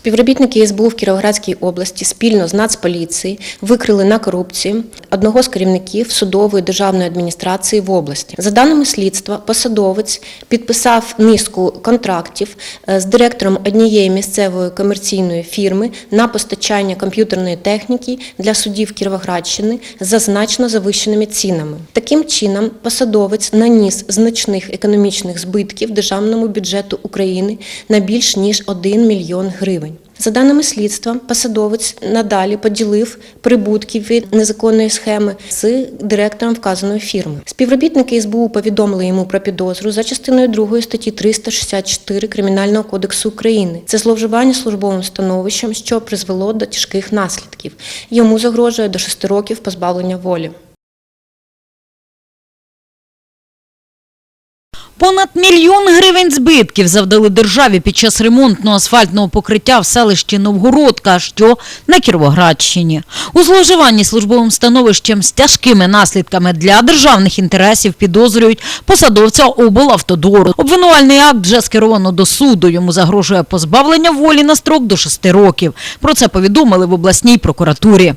Співробітники СБУ в Кіровоградській області спільно з Нацполіцією викрили на корупцію одного з керівників судової державної адміністрації в області. За даними слідства, посадовець підписав низку контрактів е, з директором однієї місцевої комерційної фірми на постачання комп'ютерної техніки для судів Кіровоградщини за значно завищеними цінами. Таким чином, посадовець наніс значних економічних збитків державному бюджету України на більш ніж 1 мільйон гривень. За даними слідства, посадовець надалі поділив прибутки від незаконної схеми з директором вказаної фірми. Співробітники СБУ повідомили йому про підозру за частиною 2 статті 364 Кримінального кодексу України. Це зловживання службовим становищем, що призвело до тяжких наслідків. Йому загрожує до 6 років позбавлення волі. Понад мільйон гривень збитків завдали державі під час ремонтного асфальтного покриття в селищі Новгородка, що на Кіровоградщині. У зловживанні службовим становищем з тяжкими наслідками для державних інтересів підозрюють посадовця облавтодору. Обвинувальний акт вже скеровано до суду. Йому загрожує позбавлення волі на строк до 6 років. Про це повідомили в обласній прокуратурі.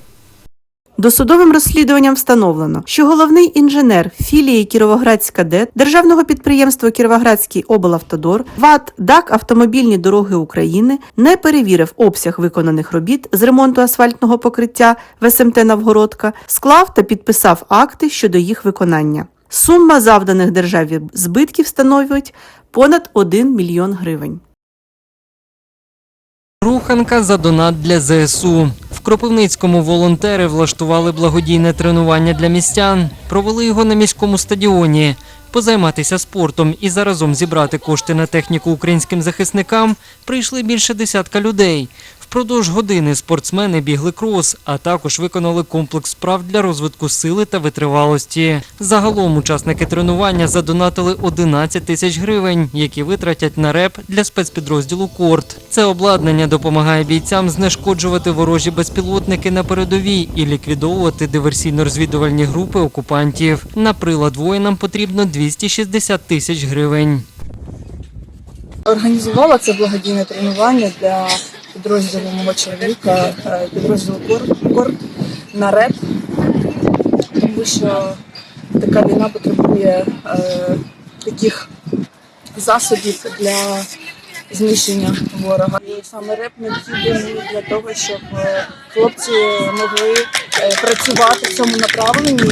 Досудовим розслідуванням встановлено, що головний інженер філії Кіровоградська ДЕТ Державного підприємства Кіровоградський облавтодор ВАТ ДАК Автомобільні дороги України не перевірив обсяг виконаних робіт з ремонту асфальтного покриття в СМТ Новгородка, склав та підписав акти щодо їх виконання. Сума завданих державі збитків становить понад 1 мільйон гривень. Руханка за донат для ЗСУ. Кропивницькому волонтери влаштували благодійне тренування для містян. Провели його на міському стадіоні. Позайматися спортом і заразом зібрати кошти на техніку українським захисникам прийшли більше десятка людей. Впродовж години спортсмени бігли крос, а також виконали комплекс справ для розвитку сили та витривалості. Загалом учасники тренування задонатили 11 тисяч гривень, які витратять на реп для спецпідрозділу Корт. Це обладнання допомагає бійцям знешкоджувати ворожі безпілотники на передовій і ліквідовувати диверсійно-розвідувальні групи окупантів. На прилад воїнам потрібно 260 тисяч гривень. Організувала це благодійне тренування для підрозділу мого чоловіка, е, підрозділу Кор- Корт на РЕП, тому що така війна потребує е, таких засобів для знищення ворога. І саме РЕП необхідний для того, щоб е, хлопці могли працювати в цьому направленні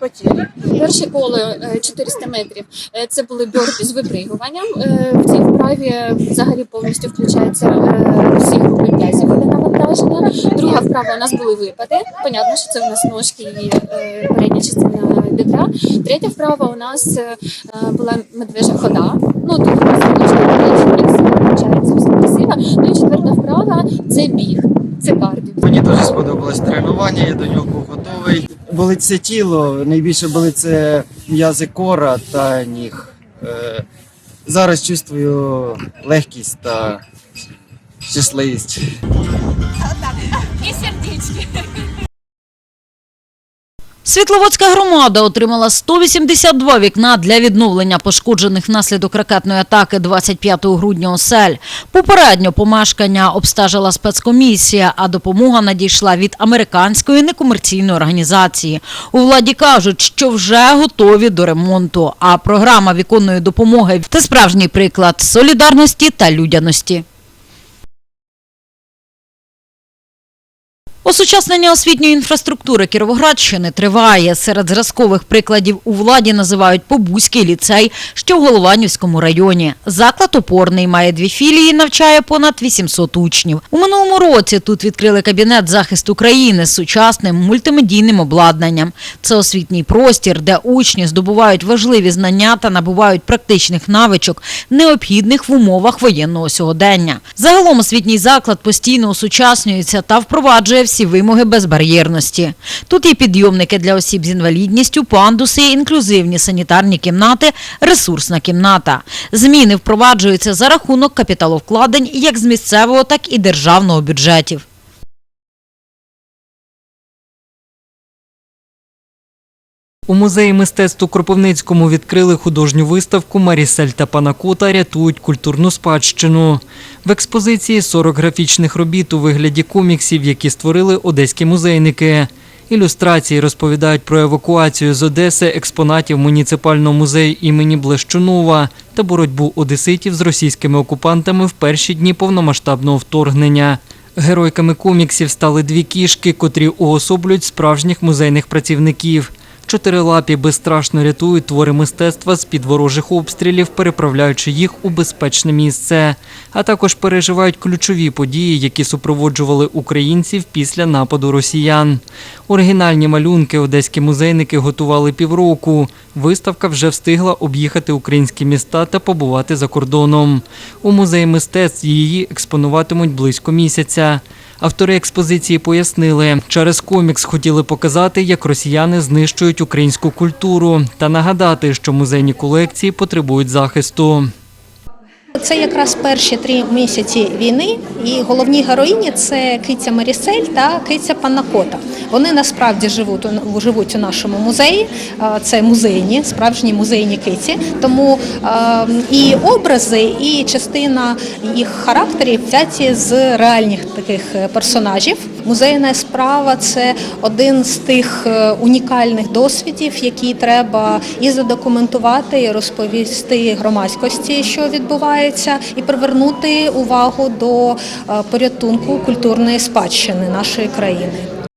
потерь. Перше коло е, 400 метрів е, це були бьорпі з випригуванням. Е, В цій вправі взагалі повністю включаються всі групи м'язів для навантаження. Друга вправа у нас були випади. Понятно, що це у нас ножки і передня частина бідра. Третя вправа у нас була медвежа хода. Ну тут у нас включається все красиво. Ну і четверта вправа це біг. Це кардіо. Мені дуже сподобалось тренування, я до нього був готовий. Болить це тіло, найбільше болить це м'язи кора та ніг. Е, зараз чувствую легкість та щасливість. Світловодська громада отримала 182 вікна для відновлення пошкоджених внаслідок ракетної атаки 25 грудня осель. Попередньо помешкання обстежила спецкомісія, а допомога надійшла від американської некомерційної організації. У владі кажуть, що вже готові до ремонту. А програма віконної допомоги – це справжній приклад солідарності та людяності. Осучаснення освітньої інфраструктури Кіровоградщини триває. Серед зразкових прикладів у владі називають Побузький ліцей, що в Голованівському районі. Заклад опорний має дві філії, навчає понад 800 учнів. У минулому році тут відкрили кабінет захисту країни з сучасним мультимедійним обладнанням. Це освітній простір, де учні здобувають важливі знання та набувають практичних навичок, необхідних в умовах воєнного сьогодення. Загалом освітній заклад постійно осучаснюється та впроваджує всі вимоги безбар'єрності. Тут є підйомники для осіб з інвалідністю, пандуси, інклюзивні санітарні кімнати, ресурсна кімната. Зміни впроваджуються за рахунок капіталовкладень як з місцевого, так і державного бюджетів. У музеї мистецтв у Кропивницькому відкрили художню виставку Марісель та Панакота рятують культурну спадщину. В експозиції 40 графічних робіт у вигляді коміксів, які створили одеські музейники. Ілюстрації розповідають про евакуацію з Одеси експонатів муніципального музею імені Блещунова та боротьбу одеситів з російськими окупантами в перші дні повномасштабного вторгнення. Геройками коміксів стали дві кішки, котрі уособлюють справжніх музейних працівників. Чотирилапі безстрашно рятують твори мистецтва з-під ворожих обстрілів, переправляючи їх у безпечне місце, а також переживають ключові події, які супроводжували українців після нападу росіян. Оригінальні малюнки одеські музейники готували півроку. Виставка вже встигла об'їхати українські міста та побувати за кордоном. У музеї мистецтв її експонуватимуть близько місяця. Автори експозиції пояснили, через комікс хотіли показати, як росіяни знищують українську культуру, та нагадати, що музейні колекції потребують захисту. Це якраз перші три місяці війни, і головні героїні це киця Марісель та киця Панакота. Вони насправді живуть живуть у нашому музеї. Це музейні, справжні музейні киці. Тому і образи, і частина їх характерів взяті з реальних таких е, персонажів. Музейна справа це один з тих е, унікальних досвідів, які треба і задокументувати, і розповісти громадськості, що відбувається, і привернути увагу до е, порятунку культурної спадщини нашої країни.